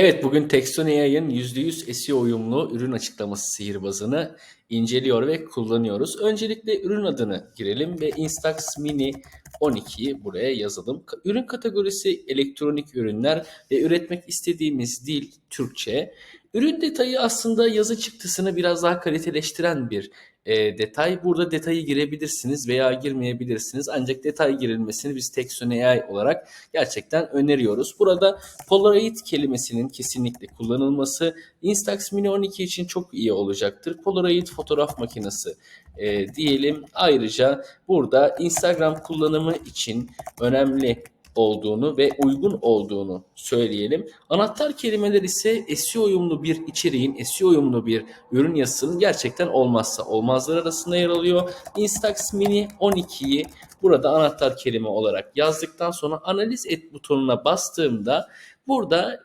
Evet, bugün Textonia'nın %100 SEO uyumlu ürün açıklaması sihirbazını inceliyor ve kullanıyoruz. Öncelikle ürün adını girelim ve Instax Mini 12'yi buraya yazalım. Ürün kategorisi elektronik ürünler ve üretmek istediğimiz dil Türkçe. Ürün detayı aslında yazı çıktısını biraz daha kaliteleştiren bir e, detay. Burada detayı girebilirsiniz veya girmeyebilirsiniz. Ancak detay girilmesini biz Texon AI olarak gerçekten öneriyoruz. Burada Polaroid kelimesinin kesinlikle kullanılması Instax Mini 12 için çok iyi olacaktır. Polaroid fotoğraf makinesi e, diyelim. Ayrıca burada Instagram kullanımı için önemli olduğunu ve uygun olduğunu söyleyelim. Anahtar kelimeler ise SEO uyumlu bir içeriğin, SEO uyumlu bir ürün yazısının gerçekten olmazsa olmazlar arasında yer alıyor. Instax Mini 12'yi burada anahtar kelime olarak yazdıktan sonra analiz et butonuna bastığımda burada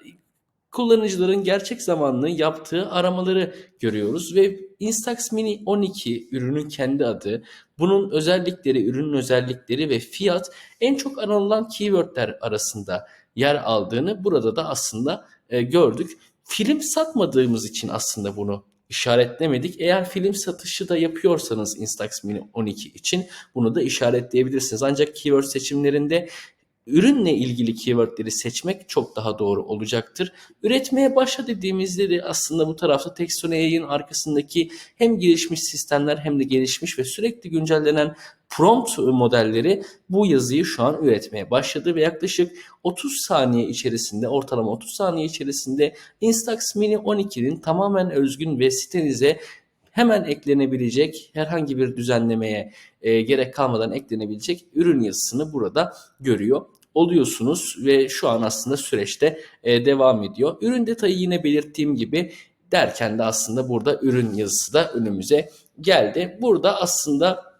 kullanıcıların gerçek zamanlı yaptığı aramaları görüyoruz ve Instax Mini 12 ürünün kendi adı, bunun özellikleri, ürünün özellikleri ve fiyat en çok aranılan keywordler arasında yer aldığını burada da aslında e, gördük. Film satmadığımız için aslında bunu işaretlemedik. Eğer film satışı da yapıyorsanız Instax Mini 12 için bunu da işaretleyebilirsiniz. Ancak keyword seçimlerinde ürünle ilgili keywordleri seçmek çok daha doğru olacaktır. Üretmeye başla dediğimizde de aslında bu tarafta Textonai'nin arkasındaki hem gelişmiş sistemler hem de gelişmiş ve sürekli güncellenen prompt modelleri bu yazıyı şu an üretmeye başladı ve yaklaşık 30 saniye içerisinde ortalama 30 saniye içerisinde Instax Mini 12'nin tamamen özgün ve sitenize hemen eklenebilecek herhangi bir düzenlemeye e, gerek kalmadan eklenebilecek ürün yazısını burada görüyor oluyorsunuz ve şu an aslında süreçte e, devam ediyor. Ürün detayı yine belirttiğim gibi derken de aslında burada ürün yazısı da önümüze geldi. Burada aslında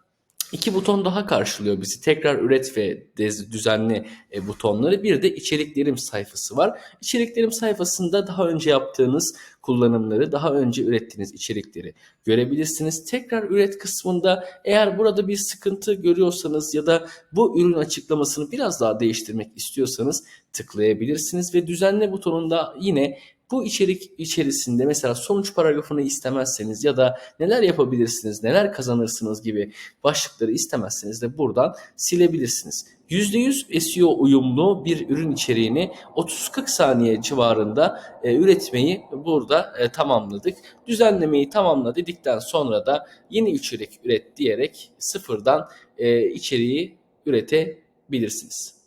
İki buton daha karşılıyor bizi. Tekrar üret ve düzenli e, butonları. Bir de içeriklerim sayfası var. İçeriklerim sayfasında daha önce yaptığınız kullanımları, daha önce ürettiğiniz içerikleri görebilirsiniz. Tekrar üret kısmında eğer burada bir sıkıntı görüyorsanız ya da bu ürün açıklamasını biraz daha değiştirmek istiyorsanız tıklayabilirsiniz ve düzenle butonunda yine bu içerik içerisinde mesela sonuç paragrafını istemezseniz ya da neler yapabilirsiniz, neler kazanırsınız gibi başlıkları istemezseniz de buradan silebilirsiniz. %100 SEO uyumlu bir ürün içeriğini 30-40 saniye civarında e, üretmeyi burada e, tamamladık. Düzenlemeyi tamamla dedikten sonra da yeni içerik üret diyerek sıfırdan e, içeriği üretebilirsiniz.